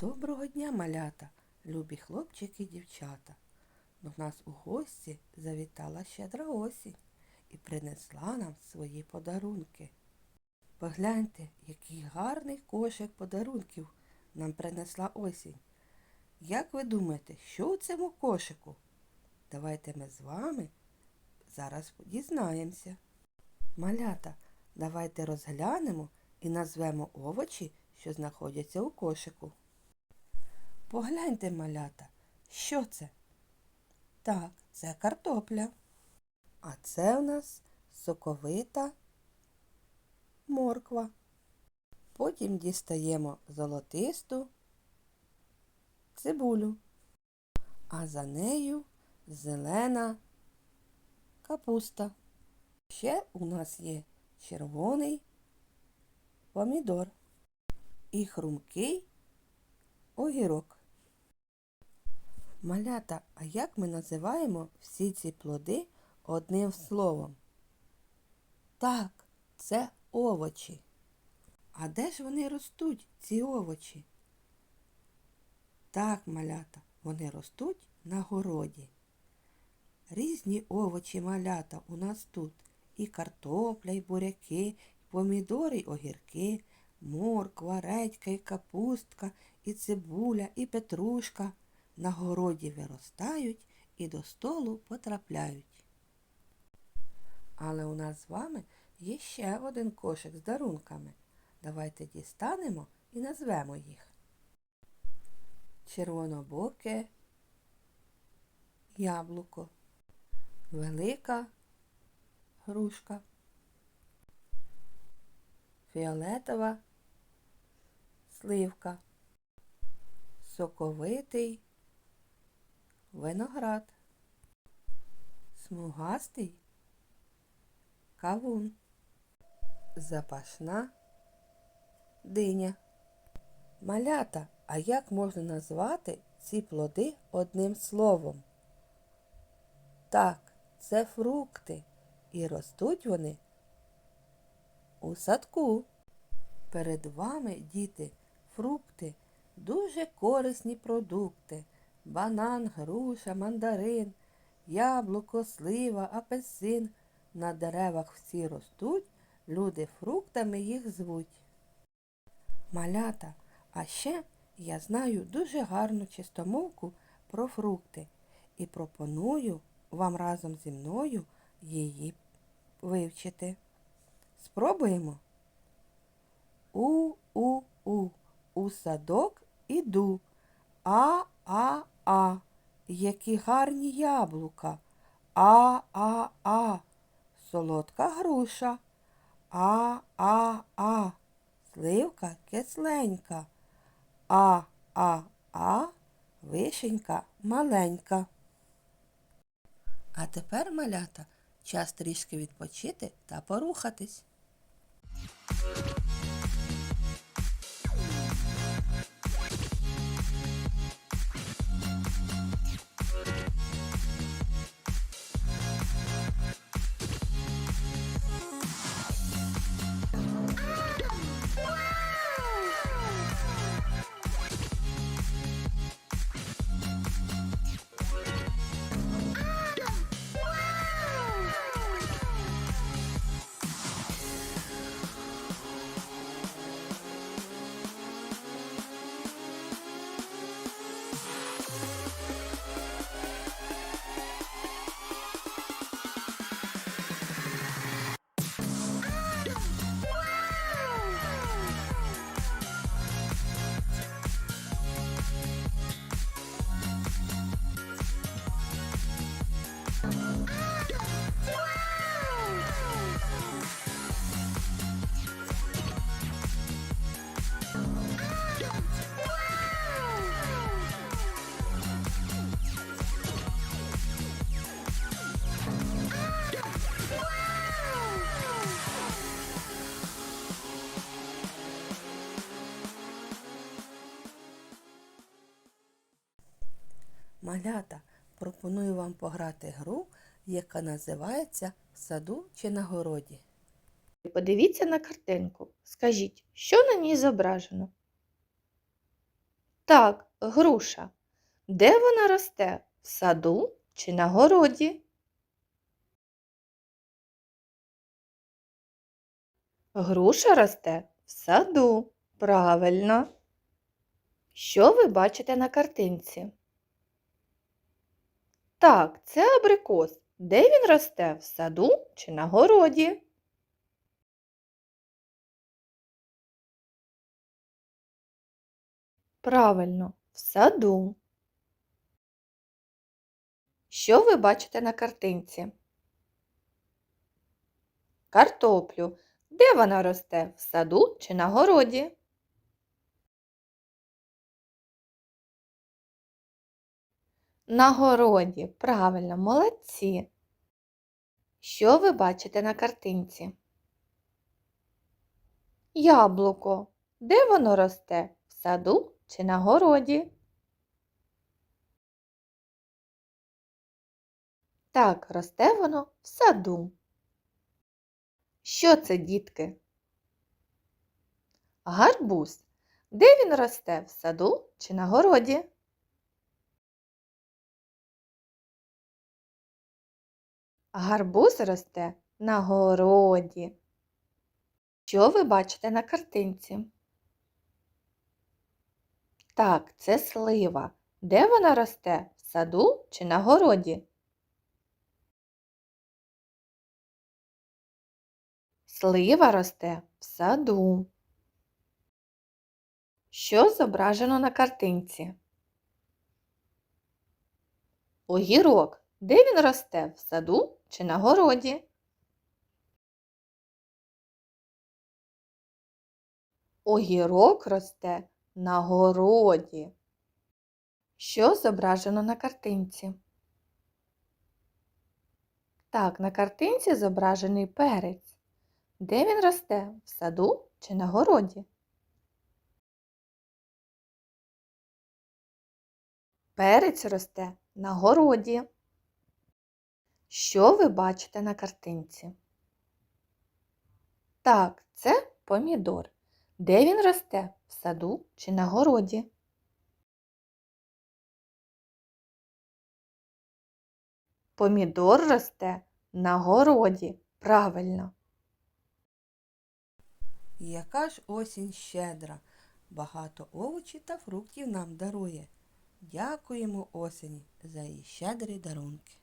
Доброго дня, малята, любі хлопчики і дівчата. До нас у гості завітала щедра осінь і принесла нам свої подарунки. Погляньте, який гарний кошик подарунків нам принесла осінь. Як ви думаєте, що у цьому кошику? Давайте ми з вами зараз дізнаємося. Малята, давайте розглянемо і назвемо овочі, що знаходяться у кошику. Погляньте, малята, що це? Так, це картопля. А це у нас соковита морква. Потім дістаємо золотисту цибулю, а за нею зелена капуста. Ще у нас є червоний помідор і хрумкий огірок. Малята, а як ми називаємо всі ці плоди одним словом? Так, це овочі. А де ж вони ростуть, ці овочі? Так, малята, вони ростуть на городі. Різні овочі малята у нас тут. І картопля, і буряки, і помідори, і огірки, морква, редька, і капустка, і цибуля, і петрушка на городі виростають і до столу потрапляють. Але у нас з вами є ще один кошик з дарунками. Давайте дістанемо і назвемо їх. Червонобоке яблуко, велика грушка, фіолетова сливка, соковитий виноград, смугастий кавун, запашна диня. Малята, а як можна назвати ці плоди одним словом? Так, це фрукти, і ростуть вони у садку. Перед вами, діти, фрукти, дуже корисні продукти. Банан, груша, мандарин, яблуко, слива, апельсин. На деревах всі ростуть, люди фруктами їх звуть. Малята, а ще я знаю дуже гарну чистомовку про фрукти і пропоную вам разом зі мною її вивчити. Спробуємо. У-у-у. У садок іду. А-а-а. Які гарні яблука. А-а-а. Солодка груша. А-а-а. Сливка кисленька. А-а-а. Вишенька маленька. А тепер, малята, час трішки відпочити та порухатись. Малята, пропоную вам пограти гру, яка називається В саду чи на городі. Подивіться на картинку. Скажіть, що на ній зображено? Так, груша. Де вона росте? В саду чи на городі? Груша росте в саду. Правильно. Що ви бачите на картинці? Так, це абрикос. Де він росте? В саду чи на городі? Правильно, в саду. Що ви бачите на картинці? Картоплю. Де вона росте? В саду чи на городі? На городі. Правильно, молодці. Що ви бачите на картинці? Яблуко. Де воно росте? В саду чи на городі? Так, росте воно в саду. Що це, дітки? Гарбуз. Де він росте? В саду чи на городі? Гарбуз росте на городі. Що ви бачите на картинці? Так, це слива. Де вона росте? В саду чи на городі? Слива росте в саду. Що зображено на картинці? Огірок. Де він росте? В саду чи на городі? Огірок росте на городі. Що зображено на картинці? Так, на картинці зображений перець. Де він росте? В саду чи на городі? Перець росте на городі. Що ви бачите на картинці? Так, це помідор. Де він росте? В саду чи на городі? Помідор росте на городі. Правильно. Яка ж осінь щедра, багато овочів та фруктів нам дарує. Дякуємо осені за її щедрі дарунки.